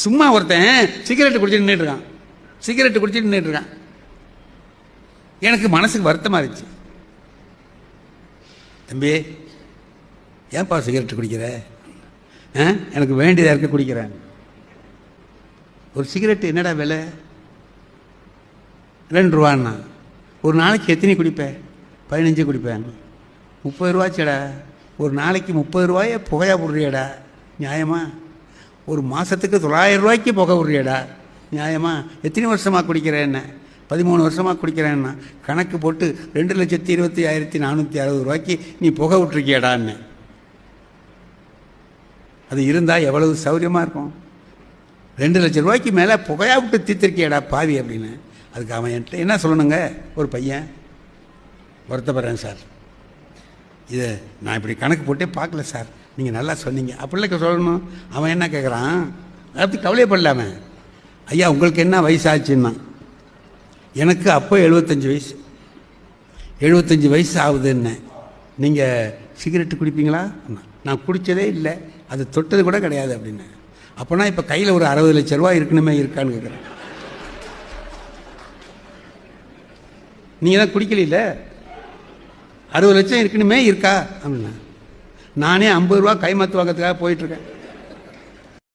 சும்மா ஒருத்தன் சிகரெட் குடிச்சிட்டு நின்றுட்டு இருக்கான். சிகரெட் குடிச்சிட்டு நின்றுட்டு இருக்கான். எனக்கு மனசுக்கு வருத்தமாக இருந்துச்சு. தம்பி ஏன்பா சிகரெட் குடிக்கிற? ஆ? எனக்கு வேண்டியதாக இருக்க குடிக்கிறேன். ஒரு சிகரெட் என்னடா விலை? ரெண்டு ரூபான்னா. ஒரு நாளைக்கு எத்தனை குடிப்பேன் பதினஞ்சு குடிப்பேன். முப்பது ரூபாச்சடா. ஒரு நாளைக்கு முப்பது ரூபாயே புகையா போடுறியடா. நியாயமாக ஒரு மாதத்துக்கு தொள்ளாயிரம் ரூபாய்க்கு புகை விடுறியடா நியாயமா? எத்தனை வருஷமாக குடிக்கிறேன் என்ன பதிமூணு வருஷமாக குடிக்கிறேன்னா. கணக்கு போட்டு ரெண்டு லட்சத்தி இருபத்தி ஆயிரத்தி நானூற்றி அறுபது ரூபாய்க்கு நீ புகை விட்டுருக்கியடான்னு அது இருந்தால் எவ்வளவு சௌரியமாக இருக்கும்? ரெண்டு லட்சம் ரூபாய்க்கு மேலே புகையா விட்டு தீர்த்திருக்கியடா பாவி அப்படின்னு. அதுக்கு அவன் என்கிட்ட என்ன சொல்லணுங்க? ஒரு பையன். வருத்தப்படுறேன் சார். இதை நான் இப்படி கணக்கு போட்டே பார்க்கல சார். நீங்கள் நல்லா சொன்னீங்க. அப்படிலாம் சொல்லணும். அவன் என்ன கேட்குறான் அதை பற்றி கவலையப்படல அவன் ஐயா உங்களுக்கு என்ன வயசாச்சுன்னா? எனக்கு அப்போ எழுபத்தஞ்சு வயசு. எழுபத்தஞ்சி வயசு ஆகுதுன்னு. நீங்கள் சிகரெட்டு குடிப்பீங்களா? நான் குடித்ததே இல்லை. அது தொட்டது கூட கிடையாது அப்படின்னு. அப்போனா இப்போ கையில் ஒரு அறுபது லட்ச ரூபா இருக்கணுமே இருக்கான்னு கேட்குறேன் நீங்கள் தான் குடிக்கல அறுபது லட்சம் இருக்கணுமே இருக்கா? அப்படின்னா. நானே ஐம்பது ரூபா கைமாத்து வாங்கிறதுக்காக போயிட்டுருக்கேன்